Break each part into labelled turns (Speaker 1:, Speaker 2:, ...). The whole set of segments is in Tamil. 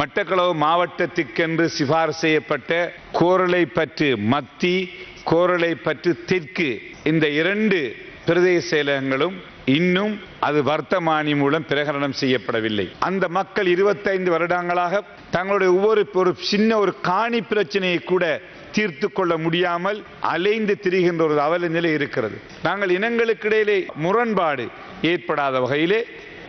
Speaker 1: மட்டக்களவு மாவட்டத்திற்கென்று சிபாரிசு செய்யப்பட்ட கோரலை பற்று மத்தி கோரலை பற்று தெற்கு. இந்த இரண்டு பிரதேச செயலகங்களும் இன்னும் அது வர்த்தமானி மூலம் பிரகடனம் செய்யப்படவில்லை. அந்த மக்கள் இருபத்தைந்து வருடங்களாக தங்களுடைய ஒவ்வொரு ஒரு சின்ன ஒரு காணி பிரச்சனையை கூட தீர்த்து கொள்ள முடியாமல் அலைந்து திரிகின்ற ஒரு அவல நிலை இருக்கிறது. நாங்கள் இனங்களுக்கிடையிலே முரண்பாடு ஏற்படாத வகையிலே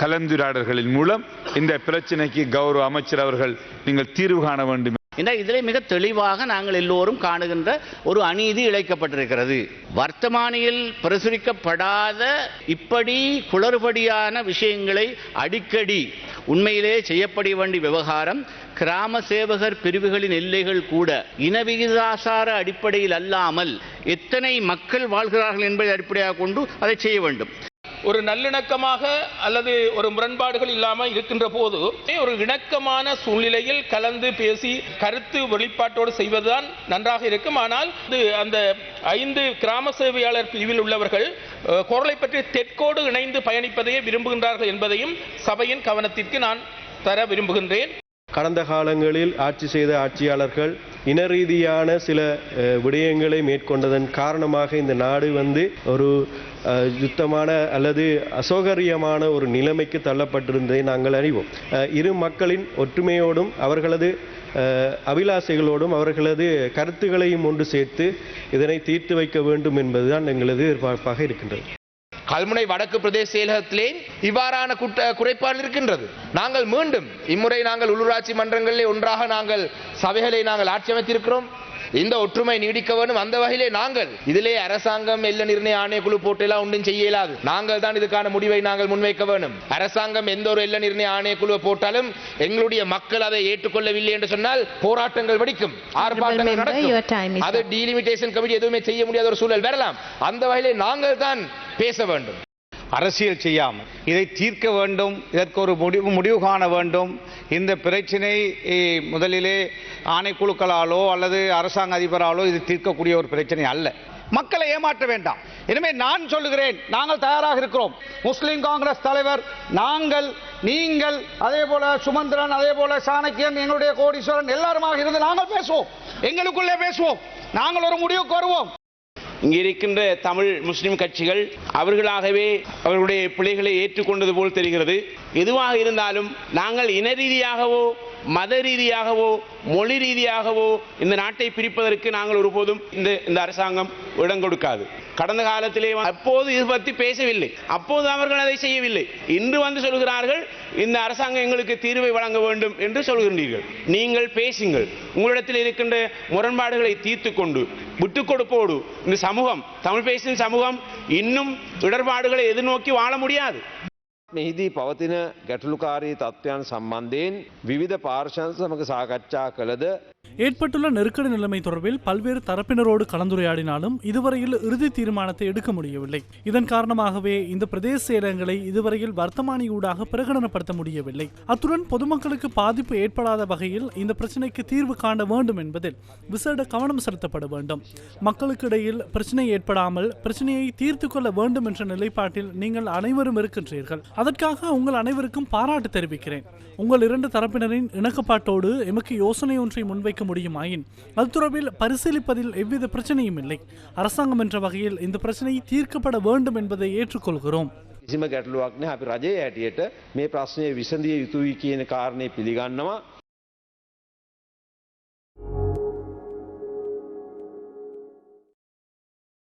Speaker 1: கலந்துரையாடல்களின் மூலம் இந்த பிரச்சனைக்கு கௌரவ அமைச்சர் அவர்கள் நீங்கள் தீர்வு காண வேண்டும்.
Speaker 2: இந்த இதிலே மிக தெளிவாக நாங்கள் எல்லோரும் காணுகின்ற ஒரு அநீதி இழைக்கப்பட்டிருக்கிறது. வர்த்தமானியில் பிரசுரிக்கப்படாத இப்படி குளறுபடியான விஷயங்களை அடிக்கடி உண்மையிலே செய்யப்பட வேண்டிய விவகாரம் கிராம சேவகர் பிரிவுகளின் எல்லைகள் கூட இனவிகிதாசார அடிப்படையில் அல்லாமல் எத்தனை மக்கள் வாழ்கிறார்கள் என்பதை அடிப்படையாக கொண்டு அதை செய்ய வேண்டும்.
Speaker 3: ஒரு நல்லிணக்கமாக அல்லது ஒரு முரண்பாடுகள் இல்லாமல் இருக்கின்ற போது ஒரு இணக்கமான சூழ்நிலையில் கலந்து பேசி கருத்து வெளிப்பாட்டோடு செய்வதுதான் நன்றாக இருக்கும். ஆனால் இது அந்த ஐந்து கிராம சேவையாளர் பிரிவில் உள்ளவர்கள் குரலை பற்றி தெற்கோடு இணைந்து பயணிப்பதையே விரும்புகின்றார்கள் என்பதையும் சபையின் கவனத்திற்கு நான் தர விரும்புகின்றேன்.
Speaker 4: கடந்த காலங்களில் ஆட்சி செய்த ஆட்சியாளர்கள் இன ரீதியான சில விடயங்களை மேற்கொண்டதன் காரணமாக இந்த நாடு வந்து ஒரு யுத்தமான அல்லது அசௌகரியமான ஒரு நிலைமைக்கு தள்ளப்பட்டிருந்ததை நாங்கள் அறிவோம். இரு மக்களின் ஒற்றுமையோடும் அவர்களது அபிலாசைகளோடும் அவர்களது கருத்துக்களையும் ஒன்று சேர்த்து இதனை தீர்த்து வைக்க வேண்டும் என்பதுதான் எங்களது எதிர்பார்ப்பாக இருக்கின்றது.
Speaker 5: கல்முனை வடக்கு பிரதேச செயலகத்திலே இவ்வாறான குற்ற குறைபாடு இருக்கின்றது. நாங்கள் மீண்டும் இம்முறை நாங்கள் உள்ளூராட்சி மன்றங்களிலே ஒன்றாக நாங்கள் சபைகளை நாங்கள் ஆட்சி அமைத்திருக்கிறோம். இந்த ஒற்றுமை நீடிக்க வேண்டும். அந்த வகையிலே நாங்கள் இதிலே அரசாங்கம் எல்ல நிர்ணய ஆணையக்குழு போட்டு எல்லாம் ஒன்றும் செய்ய இயலாது. நாங்கள் தான் இதுக்கான முடிவை நாங்கள் முன்வைக்க வேண்டும். அரசாங்கம் எந்த ஒரு எல்ல நிர்ணய ஆணையக்குழுவை போட்டாலும் எங்களுடைய மக்கள் அதை ஏற்றுக்கொள்ளவில்லை என்று சொன்னால் போராட்டங்கள் வெடிக்கும். ஆர்ப்பாட்டங்கள் நடக்கும். அது டீலிமிட்டேஷன் கமிட்டி எதுவுமே செய்ய முடியாத ஒரு சூழல் வரலாம். அந்த வகையிலே நாங்கள் தான் பேச வேண்டும்.
Speaker 6: அரசியல் செய்யாமல். இதை தீர்க்க வேண்டும் இதற்கு ஒரு முடிவு முடிவு காண வேண்டும். இந்த பிரச்சனை முதலிலே ஆணைக்குழுக்களாலோ அல்லது அரசாங்க அதிபராலோ இது தீர்க்கக்கூடிய ஒரு பிரச்சனை அல்ல. மக்களை ஏமாற்ற வேண்டாம். எனவே நான் சொல்லுகிறேன் நாங்கள் தயாராக இருக்கிறோம். முஸ்லீம் காங்கிரஸ் தலைவர் நாங்கள் நீங்கள் அதே போல சுமந்திரன் அதே போல சாணக்கியன் எங்களுடைய கோடீஸ்வரன் எல்லாருமாக இருந்து நாங்கள் பேசுவோம். எங்களுக்குள்ளே பேசுவோம். நாங்கள் ஒரு முடிவுக்கு வருவோம்.
Speaker 7: இங்கே இருக்கின்ற தமிழ் முஸ்லிம் கட்சிகள் அவர்களாகவே அவர்களுடைய பிள்ளைகளை ஏற்றுக்கொண்டது போல் தெரிகிறது. எதுவாக இருந்தாலும் நாங்கள் இன ரீதியாகவோ மத ரீதியாகவோ மொழி ரீதியாகவோ இந்த நாட்டை பிரிப்பதற்கு நாங்கள் ஒருபோதும் இந்த இந்த அரசாங்கம் இடம் கொடுக்காது. கடந்த காலத்திலே அப்போது இது பற்றி பேசவில்லை அப்போது அவர்கள் அதை செய்யவில்லை இன்று வந்து சொல்கிறார்கள் இந்த அரசாங்கம் எங்களுக்கு தீர்வை வழங்க வேண்டும் என்று சொல்கின்றீர்கள் நீங்கள் பேசுங்கள் உங்களிடத்தில் இருக்கின்ற முரண்பாடுகளை தீர்த்து கொண்டு விட்டுக் கொடுப்போடு இந்த சமூகம் தமிழ் பேசும் சமூகம் இன்னும் இடர்பாடுகளை எதிர்நோக்கி வாழ முடியாது
Speaker 8: මෙහිදී පවතින ගැටලුකාරී තත්ත්වයන් සම්බන්ධයෙන් විවිධ පාර්ශන් සමඟ සාකච්ඡා කළද
Speaker 9: ஏற்பட்டுள்ள நெருக்கடி நிலைமை தொடர்பில் பல்வேறு தரப்பினரோடு கலந்துரையாடினாலும் இதுவரையில் இறுதி தீர்மானத்தை எடுக்க முடியவில்லை. இதன் காரணமாகவே இந்த பிரதேச செயலகங்களை இதுவரையில் வர்த்தமானியூடாக பிரகடனப்படுத்த முடியவில்லை. அத்துடன் பொதுமக்களுக்கு பாதிப்பு ஏற்படாத வகையில் இந்த பிரச்சினைக்கு தீர்வு காண வேண்டும் என்பதில் விசேட கவனம் செலுத்தப்பட வேண்டும். மக்களுக்கு இடையில் பிரச்சனை ஏற்படாமல் பிரச்சனையை தீர்த்து கொள்ள வேண்டும் என்ற நிலைப்பாட்டில் நீங்கள் அனைவரும் இருக்கின்றீர்கள். அதற்காக உங்கள் அனைவருக்கும் பாராட்டு தெரிவிக்கிறேன். உங்கள் இரண்டு தரப்பினரின் இணக்கப்பாட்டோடு எமக்கு யோசனை ஒன்றை முன்வை முன்வைக்க முடியுமாயின் அது தொடர்பில் பரிசீலிப்பதில் எவ்வித பிரச்சனையும் இல்லை அரசாங்கம் என்ற வகையில் இந்த பிரச்சனை தீர்க்கப்பட வேண்டும் என்பதை ஏற்றுக்கொள்கிறோம்
Speaker 8: කිසිම ගැටලුවක් නෑ අපි රජයේ හැටියට මේ ප්‍රශ්නය විසඳිය යුතුයි කියන කාරණය පිළිගන්නවා